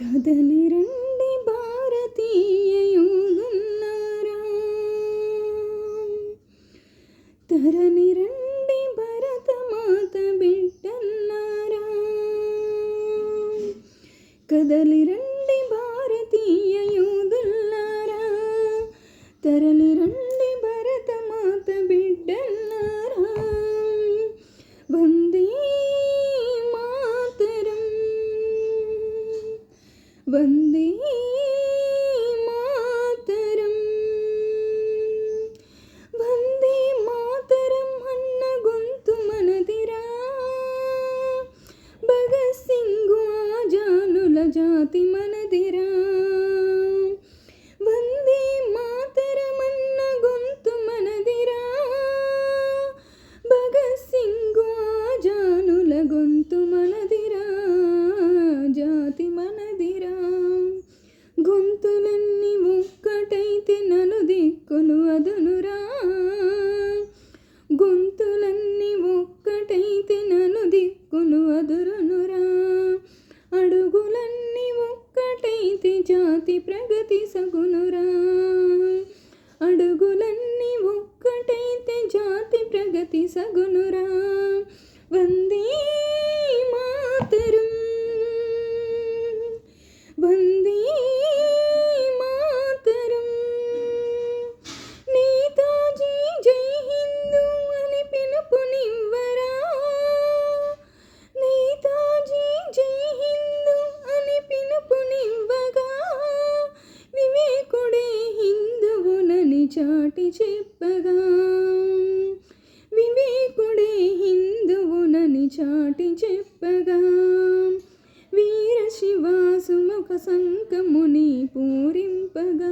కదలి రండి భారతీయ యోధులారా తరలి రండి భరతమాత బిడ్డన్నారా? కదలి జాతి మనదిరా. వందే మాతరమన్న గొంతు మనదిరా. భగత్ సింగ్ ఆజానుల గొంతు మనదిరా. జాతి మనదిరా. గొంతులన్నీ ఒక్కటైతే నలు దిక్కులు అదునురా. గొంతులన్నీ జాతి ప్రగతి సగునురా. అడుగులన్నీ ఒక్కటైతే జాతి ప్రగతి సగునురా. వందే చాటి చెప్పగా వివేకుడే హిందువునని చాటి చెప్పగా వీర శివాసుముఖ సంకముని పూరింపగా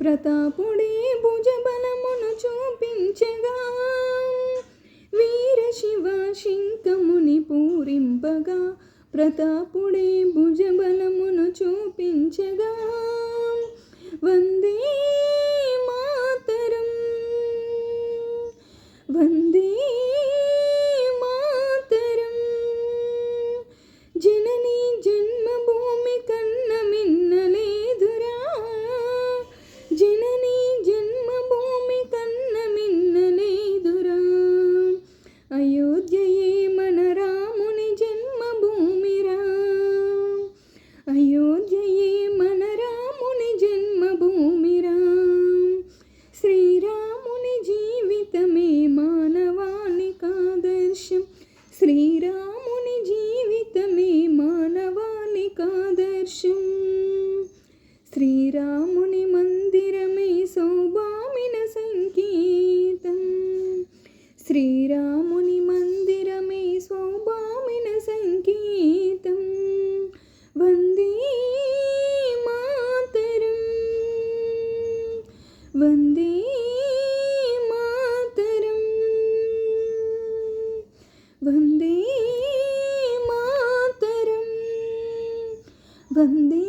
ప్రతాపుడే భుజబలమును చూపించగా వీర శివ శంకముని పూరింపగా ప్రతాపుడే భుజబలమును చూపించగా వందే వందే శ్రీరాముని మందిరమే సౌభామిన సంకేతం వందే మాతరం వందే మాతరం వందే మాతరం వందే